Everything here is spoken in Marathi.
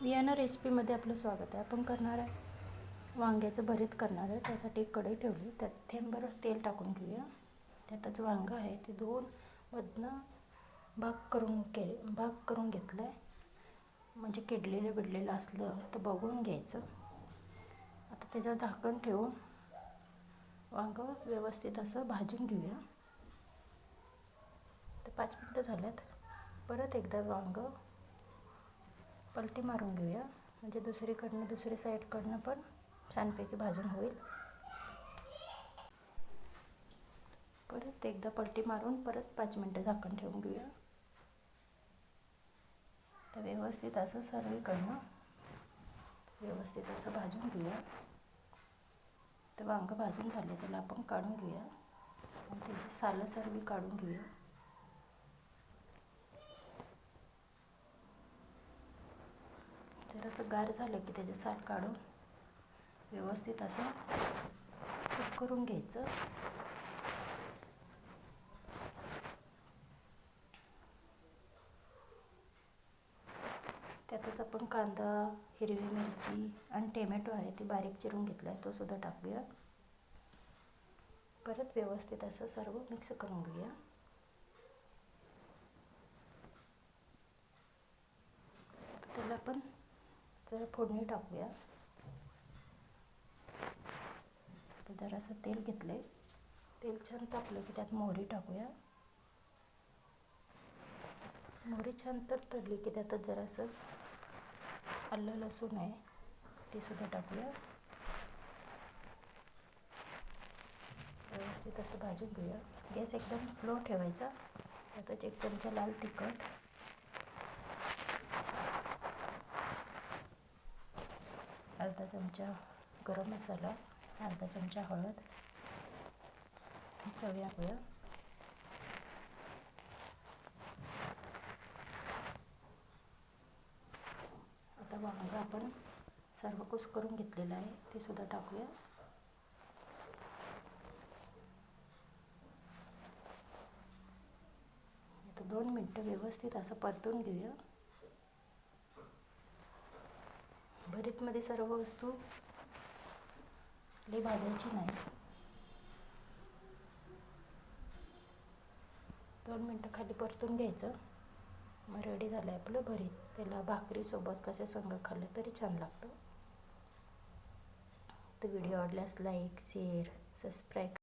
वियाना रेसिपीमध्ये आपलं स्वागत आहे. आपण करणार आहे वांग्याचं भरीत करणार आहे. त्यासाठी एक कढई ठेवली. त्यात थेंबर तेल टाकून घेऊया. त्यातच वांगं आहे. ते दोन मधनं भाग करून के भाग करून घेतलं आहे म्हणजे किडलेलं बिडलेलं असलं तर बघून घ्यायचं. आता त्याच्यावर झाकण ठेवून वांगं व्यवस्थित असं भाजून घेऊया. तर पाच मिनटं झाल्यात. परत एकदा वांगं पलटी मारून घेऊया. म्हणजे दुसरीकडनं दुसरी साईडकडनं पण छानपैकी भाजून होईल. परत एकदा पलटी मारून परत पाच मिनटं झाकण ठेवून घेऊया. तर व्यवस्थित असं सर्वीकडनं व्यवस्थित असं भाजून घेऊया. तर वांगं भाजून झाले त्याला आपण काढून घेऊया. आणि त्याची सालं सर्वी काढून घेऊया. जरासं गार झालं की त्याचे साल काढून व्यवस्थित असं कुस्करून घ्यायचं. त्यातच आपण कांदा हिरवी मिरची आणि टोमॅटो आहे ती बारीक चिरून घेतला आहे तो सुद्धा टाकूया. परत व्यवस्थित असं सर्व मिक्स करून घेऊया. त्याला आपण तर फोडणी टाकूया. तर जरासं तेल घेतले तेल छान तापलं की त्यात मोहरी टाकूया. मोहरी छान तर तडली की त्यातच जरासं आलं लसूण आहे ते सुद्धा टाकूया. व्यवस्थित असं भाजून घेऊया. गॅस एकदम स्लो ठेवायचा. त्यातच एक चमचा लाल तिखट अर्धा चमचा गरम मसाला अर्धा चमचा हळद चवी टाकूया आता वांग आपण सर्व कुस करून घेतलेलं आहे ते सुद्धा टाकूया. आता दोन मिनटं व्यवस्थित असं परतून घेऊया. भरीतमध्ये सर्व वस्तू लई भाजायची नाही. दोन मिनटं खाली परतून घ्यायचं. मग रेडी झालं आहे आपलं भरीत. त्याला भाकरीसोबत कशा संग खाल्लं तरी छान लागतं. तर व्हिडिओ आवडल्यास लाईक शेअर सबस्क्राईब